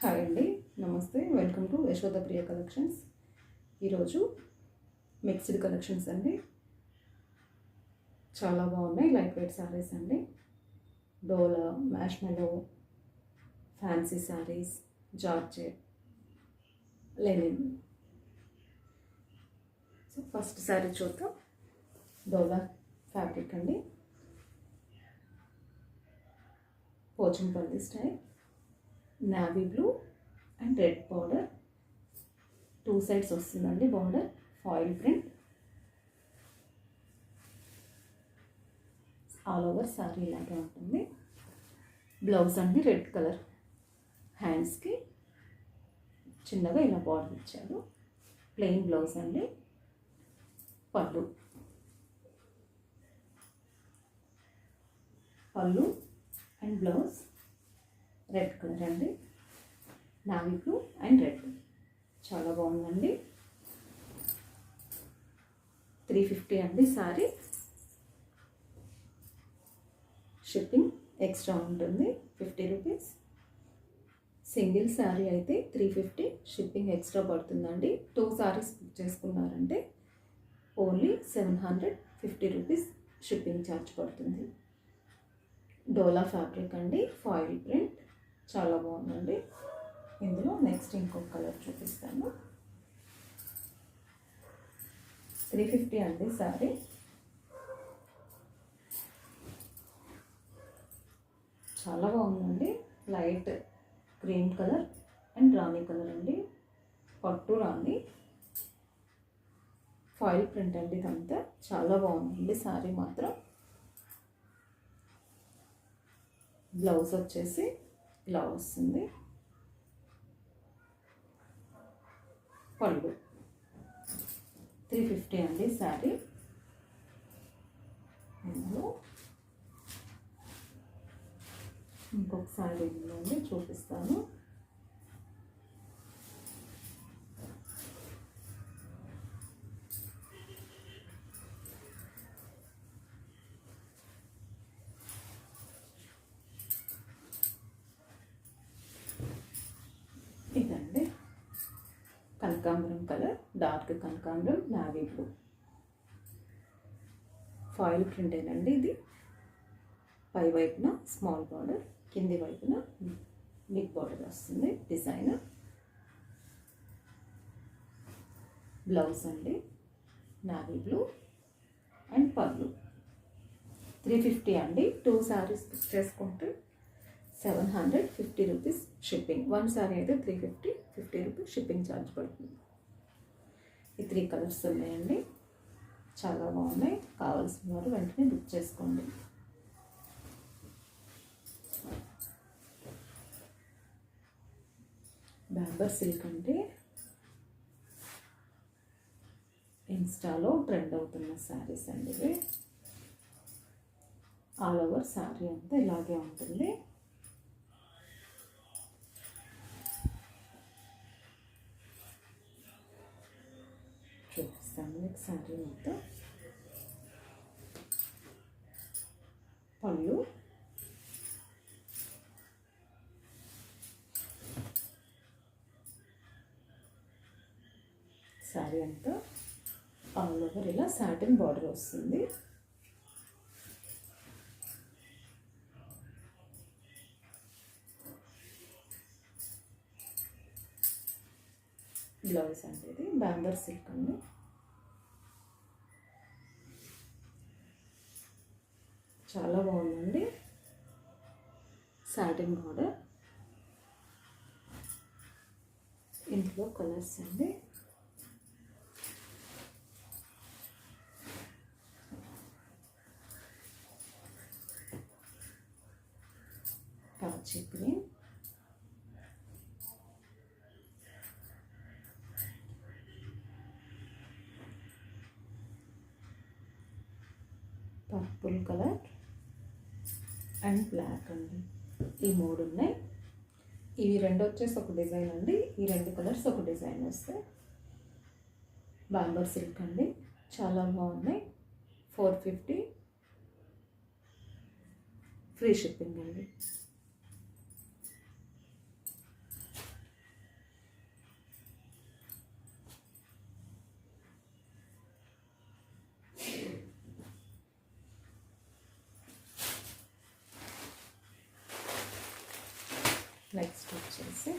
Hi అండి నమస్తే. Welcome to Yashoda Priya collections. ఈరోజు మిక్స్డ్ కలెక్షన్స్ అండి. చాలా బాగున్నాయి లైట్ వెయిట్ శారీస్ అండి. Dola marshmallow fancy saris georgette linen. So first sari చూద్దాం. డోలా ఫ్యాబ్రిక్ అండి. Pochampally style navy blue and red border two sides వస్తుందండి border foil print all over sari ఇలాగే ఉంటుంది. బ్లౌజ్ అండి రెడ్ కలర్ హ్యాండ్స్కి చిన్నగా ఇలా బార్డర్ ఇచ్చారు. ప్లెయిన్ బ్లౌజ్ అండి. Pallu pallu and blouse red colour అండి. Navy blue and red. చాలా బాగుందండి. త్రీ ఫిఫ్టీ అండి సారీ. షిప్పింగ్ ఎక్స్ట్రా ఉంటుంది ఫిఫ్టీ రూపీస్. సింగిల్ శారీ అయితే త్రీ ఫిఫ్టీ షిప్పింగ్ ఎక్స్ట్రా పడుతుందండి. టూ శారీస్ బుక్ చేసుకున్నారంటే only seven hundred fifty rupees shipping charge పడుతుంది. డోలా ఫ్యాబ్రిక్ అండి ఫాయిల్ ప్రింట్. చాలా బాగుందండి. ఇందులో నెక్స్ట్ ఇంకొక కలర్ చూపిస్తాను. త్రీ ఫిఫ్టీ అండి సారీ చాలా బాగుందండి. లైట్ గ్రీన్ కలర్ అండ్ రాణి కలర్ అండి. పట్టు రాణి. ఫాయిల్ ప్రింట్ అండి ఇదంతా. చాలా బాగుందండి సారీ మాత్రం. బ్లౌజ్ వచ్చేసి ఇలా వస్తుంది. పళ్ళు. త్రీ ఫిఫ్టీ అండి శారీ. ఇందులో ఇంకొక శారీ ఉందండి చూపిస్తాను ఇదండి కనకాంబరం కలర్ డార్క్ కనకాంబరం నావీ బ్లూ. ఫాయిల్ ప్రింటేనండి ఇది. పై వైపున స్మాల్ బార్డర్ కింది వైపున బిగ్ బార్డర్ వస్తుంది డిజైన్. బ్లౌజ్ అండి navy blue and పర్లు three fifty అండి టూ శారీస్ బుక్ చేసుకుంటే seven hundred fifty rupees shipping. One sari అయితే three fifty fifty rupees shipping charge పడుతుంది. ఈ త్రీ కలర్స్ ఉన్నాయండి. చాలా బాగున్నాయి. కావాల్సిన వారు వెంటనే బుక్ చేసుకోండి. బ్యాంబర్ సిల్క్ అంటే ఇన్స్టాలో ట్రెండ్ అవుతున్న శారీస్ అండి ఇవి. ఆల్ ఓవర్ శారీ అంతా ఇలాగే ఉంటుంది. చూపిస్తాను మొత్తం పళ్ళు శారీ అంతా ఆల్ ఓవర్ ఇలా సాటిన్ బార్డర్ వస్తుంది. బ్లౌజ్ అంటే ఇది బ్యాంబర్ సిల్క్ అండి. చాలా బాగుందండి. సాటిన్ బార్డర్ ఇంట్లో కలర్స్ అండి. కాచి green purple colour and black అండి. ఈ మూడు ఉన్నాయి. ఇవి రెండు వచ్చేసి ఒక డిజైన్ అండి. ఈ రెండు కలర్స్ ఒక డిజైన్ వస్తాయి బాంబర్ సిల్క్ అండి. చాలా బాగున్నాయి. Four fifty. ఫ్రీ షిప్పింగ్ అండి. నెక్స్ట్ వచ్చేసి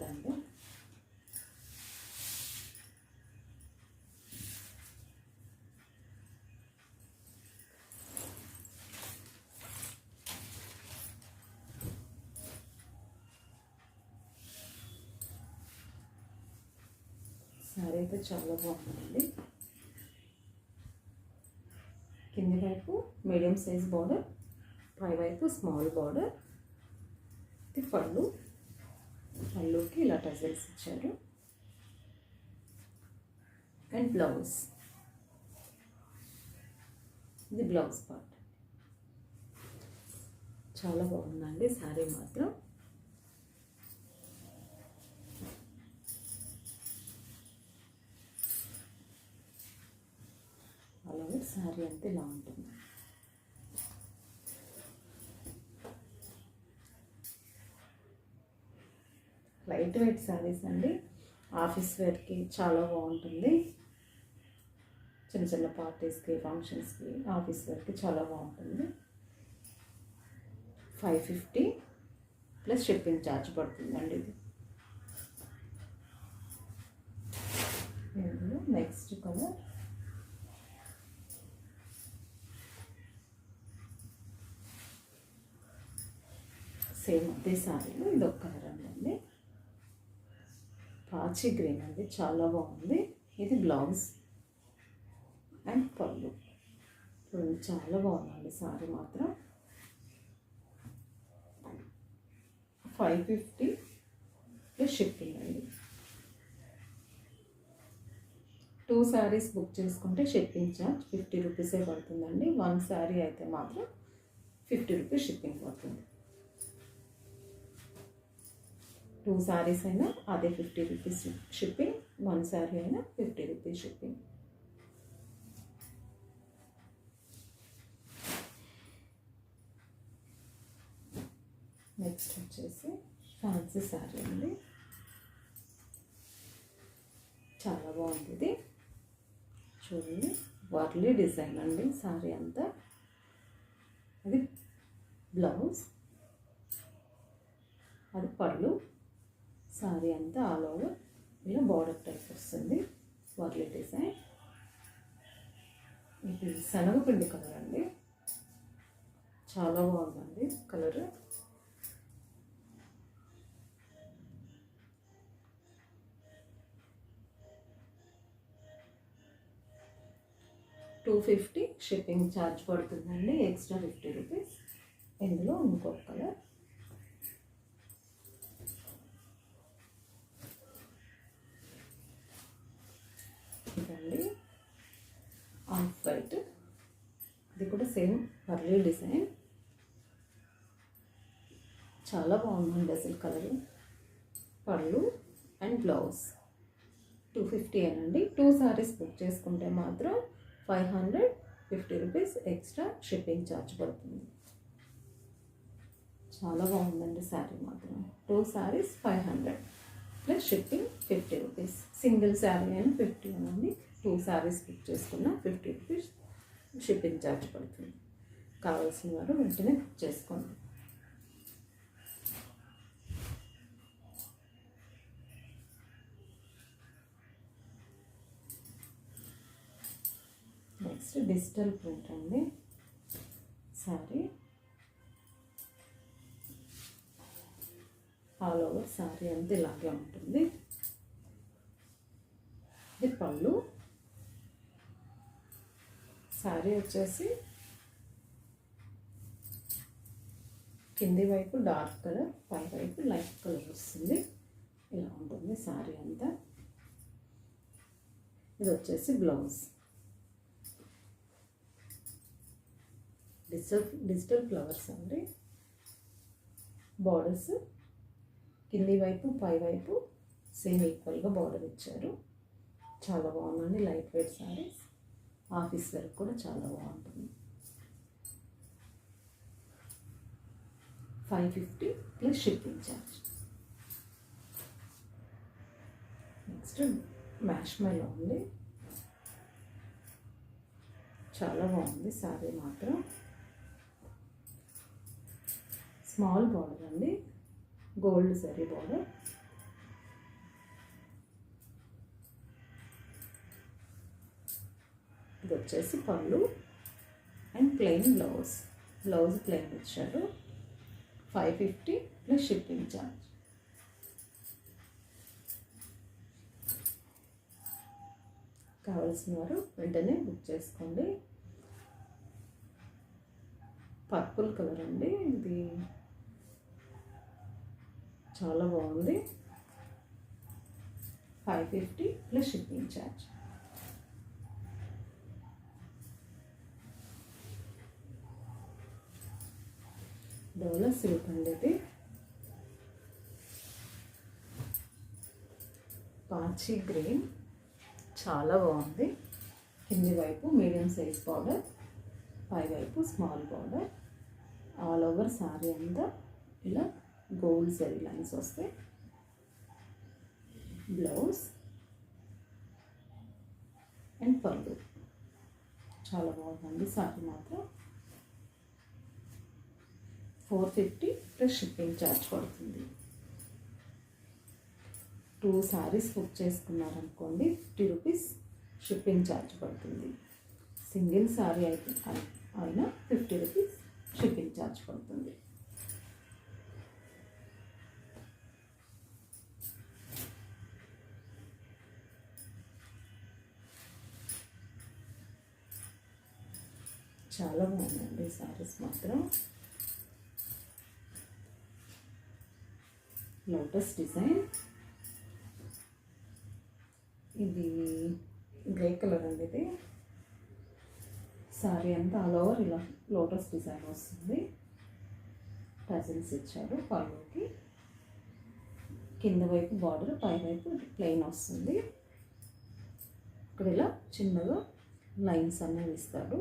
దాన్ని సారీ అయితే చాలా బాగుందండి. కింది వైపు మీడియం సైజ్ బార్డర్ పై వైపు స్మాల్ బార్డర్ ఇది పళ్ళు. పళ్ళుకి ఇలా టజల్స్ ఇచ్చారు. అండ్ బ్లౌజ్ ఇది బ్లౌజ్ పార్ట్ చాలా బాగుందండి శారీ మాత్రం. శారీ అంతే ఇలా ఉంటుంది. లైట్ వెయిట్ శారీస్ అండి. ఆఫీస్ వేర్కి చాలా బాగుంటుంది. చిన్న చిన్న పార్టీస్కి ఫంక్షన్స్కి ఆఫీస్ వేర్కి చాలా బాగుంటుంది. Five fifty plus shipping charge పడుతుందండి ఇది. నెక్స్ట్ కలర్ సేమ్ అదే సారీలో ఇది ఒక కలర్ అండి పాచి గ్రీన్ అండి చాలా బాగుంది. ఇది బ్లౌజ్ అండ్ పళ్ళు. పళ్ళు చాలా బాగుందండి సారీ మాత్రం. ఫైవ్ ఫిఫ్టీ షిప్పింగ్ అండి. టూ శారీస్ బుక్ చేసుకుంటే షిప్పింగ్ ఛార్జ్ ఫిఫ్టీ రూపీసే పడుతుందండి. వన్ శారీ అయితే మాత్రం ఫిఫ్టీ రూపీస్ షిప్పింగ్ పడుతుంది. టూ శారీస్ అయినా అదే fifty rupees shipping one sari అయినా ఫిఫ్టీ రూపీస్ షిప్పింగ్. నెక్స్ట్ వచ్చేసి ఫ్యాన్సీ శారీ అండి. చాలా బాగుంది ఇది చూడండి వర్లీ డిజైన్ అండి శారీ అంతా. అది బ్లౌజ్ అది పళ్ళు. సారీ అంతా ఆల్ ఓవర్ ఇలా బార్డర్ టైప్ వస్తుంది. వర్లీ డిజైన్ ఇది శనగపిండి కలర్ అండి. చాలా బాగుందండి colour two fifty shipping charge పడుతుందండి. ఎక్స్ట్రా ఫిఫ్టీ రూపీస్ ఇందులో ఇంకొక కలర్ ఇదండి ఆఫ్ వైట్ ఇది కూడా సేమ్ పర్లీ డిజైన్. చాలా బాగుందండి అసలు కలర్. పళ్ళు అండ్ బ్లౌజ్. టూ ఫిఫ్టీ అనండి టూ సారీస్ బుక్ చేసుకుంటే మాత్రం five hundred fifty rupees extra shipping charge పడుతుంది. చాలా బాగుందండి శారీ మాత్రం. Two saris five hundred plus shipping fifty rupees single sari అని ఫిఫ్టీ అనండి టూ శారీస్ బుక్ చేసుకున్న ఫిఫ్టీ రూపీస్ షిప్పింగ్ ఛార్జ్ పడుతుంది. కావాల్సిన వారు వెంటనే బుక్ చేసుకోండి. నెక్స్ట్ డిజిటల్ ప్రింట్ అండి. శారీ ఆల్ ఓవర్ శారీ అంతా ఇలాగే ఉంటుంది. ఇది పళ్ళు. శారీ వచ్చేసి కింది వైపు డార్క్ కలర్ పై వైపు లైట్ కలర్ వస్తుంది. ఇలా ఉంటుంది శారీ అంతా. ఇది వచ్చేసి బ్లౌజ్. డిజిటల్ డిజిటల్ ఫ్లవర్స్ అండి. బార్డర్స్ కింది వైపు పై వైపు సేమ్ ఈక్వల్గా బార్డర్ ఇచ్చారు. చాలా బాగుందండి light weight saris office work కూడా చాలా బాగుంటుంది. Five fifty plus shipping charge. Next marshmallow ఉంది. చాలా బాగుంది శారీ మాత్రం. స్మాల్ బార్డర్ అండి. గోల్డ్ సరీ బార్డర్. ఇది వచ్చేసి పళ్ళు and plain blouse. Blouse plain ఇచ్చారు. Five fifty plus shipping charge. కావాల్సిన వారు వెంటనే బుక్ చేసుకోండి. పర్పుల్ కలర్ అండి. ఇది చాలా బాగుంది. Five fifty plus shipping charge. Dola silk అండి ఇది? పాచి గ్రీన్. చాలా బాగుంది. కింది వైపు medium size border పైవైపు small border. All over sari అంతా ఇలా గోల్డ్ జరీ లైన్స్ వస్తాయి. బ్లౌజ్ అండ్ పళ్ళు. చాలా బాగుందండి సారీ మాత్రం. Four fifty plus shipping charge పడుతుంది. టూ శారీస్ బుక్ చేసుకున్నారనుకోండి ఫిఫ్టీ రూపీస్ షిప్పింగ్ ఛార్జ్ పడుతుంది. సింగిల్ శారీ అయితే అయినా ఫిఫ్టీ రూపీస్ షిప్పింగ్ ఛార్జ్ పడుతుంది. చాలా బాగుందండి సారీస్ మాత్రం. Lotus design. ఇది గ్రే కలర్ అండి ఇది. సారీ అంతా ఆల్ ఓవర్ ఇలా లోటస్ డిజైన్ వస్తుంది. టజిల్స్ ఇచ్చారు పళ్ళుకి కింద వైపు బార్డర్ పై వైపు ప్లెయిన్ వస్తుంది. ఇక్కడ ఇలా చిన్నగా లైన్స్ అనేవి ఇస్తాడు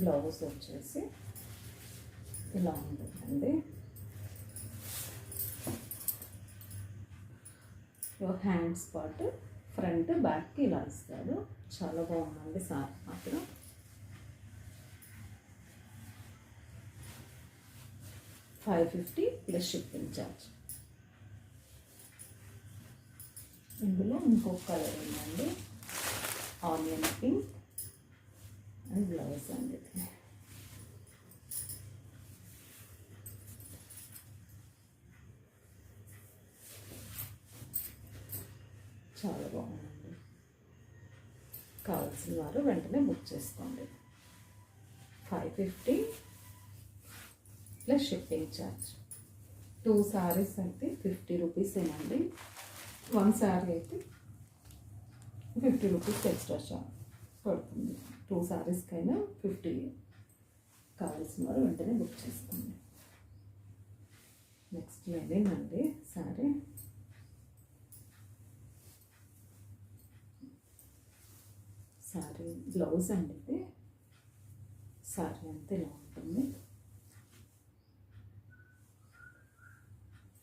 బ్లౌజ్ వచ్చేసి. ఇలా ఉంటుందండి. హ్యాండ్స్ పార్ట్ ఫ్రంట్ బ్యాక్కి ఇలా ఇస్తాడు చాలా బాగుందండి సార్ మాత్రం. Five fifty plus shipping charge ఇందులో ఇంకొక కలర్ ఉందండి. ఆనియన్ పింక్ అండ్ బ్లౌజ్ అండి చాలా బాగుందండి కావాల్సిన వారు వెంటనే బుక్ చేసుకోండి five fifty plus shipping charge two saris అయితే ఫిఫ్టీ రూపీస్ ఏనండి. వన్ శారీ అయితే ఫిఫ్టీ రూపీస్ ఎక్స్ట్రా చార్జ్ పడుతుంది. టూ శారీస్కైనా ఫిఫ్టీ కావాల్సిన వారు వెంటనే బుక్ చేసుకోండి నెక్స్ట్ లెనిన్ అండి శారీ శారీ బ్లౌజ్ అండి ఇది. శారీ అంతా ఇలా ఉంటుంది.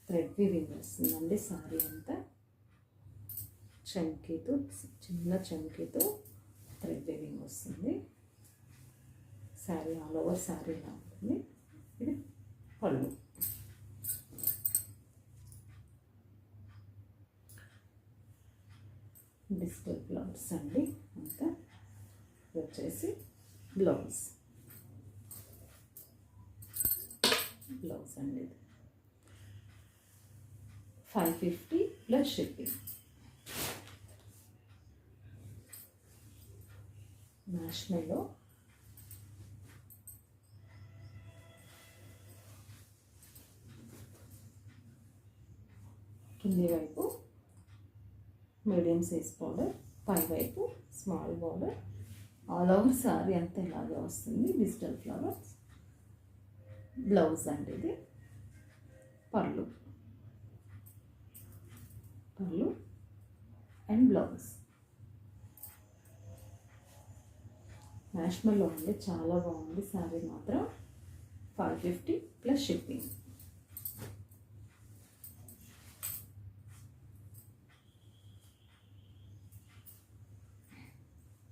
థ్రెడ్ వీవింగ్ వస్తుందండి శారీ అంతా. చంకీతో చిన్న చంకీతో థ్రెడ్ వీవింగ్ వస్తుంది. శారీ ఆల్ ఓవర్ శారీ ఇలా ఉంటుంది. ఇది పళ్ళు. డిజిటల్ బ్లౌజ్ అండి అంతా. వచ్చేసి బ్లౌజ్. బ్లౌజ్ అండి ఇది. Five fifty plus shipping. Marshmallow కింది వైపు మీడియం సైజ్ బార్డర్ పై వైపు small border all over sari అంతా ఇలాగే వస్తుంది. డిజిటల్ ఫ్లవర్స్ బ్లౌజ్ అండి ఇది. పళ్ళు. పళ్ళు అండ్ బ్లౌజ్. మ్యాష్మల్లో ఉంది. చాలా బాగుంది. శారీ మాత్రం five fifty plus shipping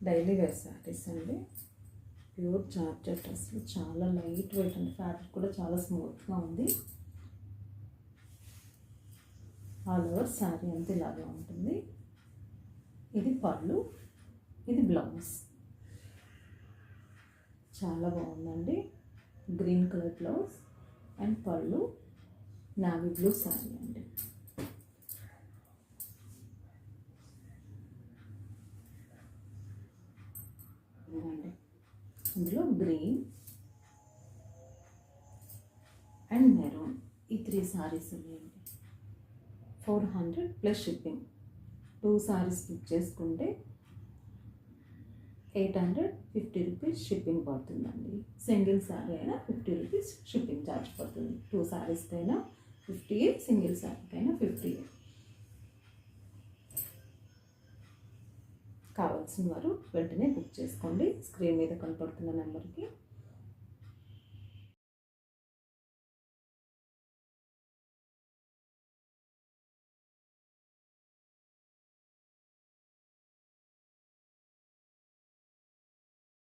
daily wear saris అండి. ప్యూర్ జార్జెట్ అసలు చాలా లైట్ వెయిట్ అండి. ఫ్యాబ్రిక్ కూడా చాలా స్మూత్గా ఉంది. ఆల్ ఓవర్ శారీ అంతా ఇలాగే ఉంటుంది. ఇది పళ్ళు. ఇది బ్లౌజ్. చాలా బాగుందండి. గ్రీన్ కలర్ బ్లౌజ్ అండ్ పళ్ళు. నావీ బ్లూ శారీ అండి. ఇందులో గ్రీన్ అండ్ మెరూన్. ఈ త్రీ సారీస్ ఉన్నాయండి. Four hundred plus shipping. Two saris book చేసుకుంటే eight hundred fifty rupees shipping పడుతుందండి. సింగిల్ సారీ అయినా ఫిఫ్టీ రూపీస్ షిప్పింగ్ ఛార్జ్ పడుతుంది. టూ శారీస్కి అయినా ఫిఫ్టీ సింగిల్ సారీకైనా అయినా ఫిఫ్టీ. కావాల్సిన వారు వెంటనే బుక్ చేసుకోండి. స్క్రీన్ మీద కనపడుతున్న నెంబర్కి.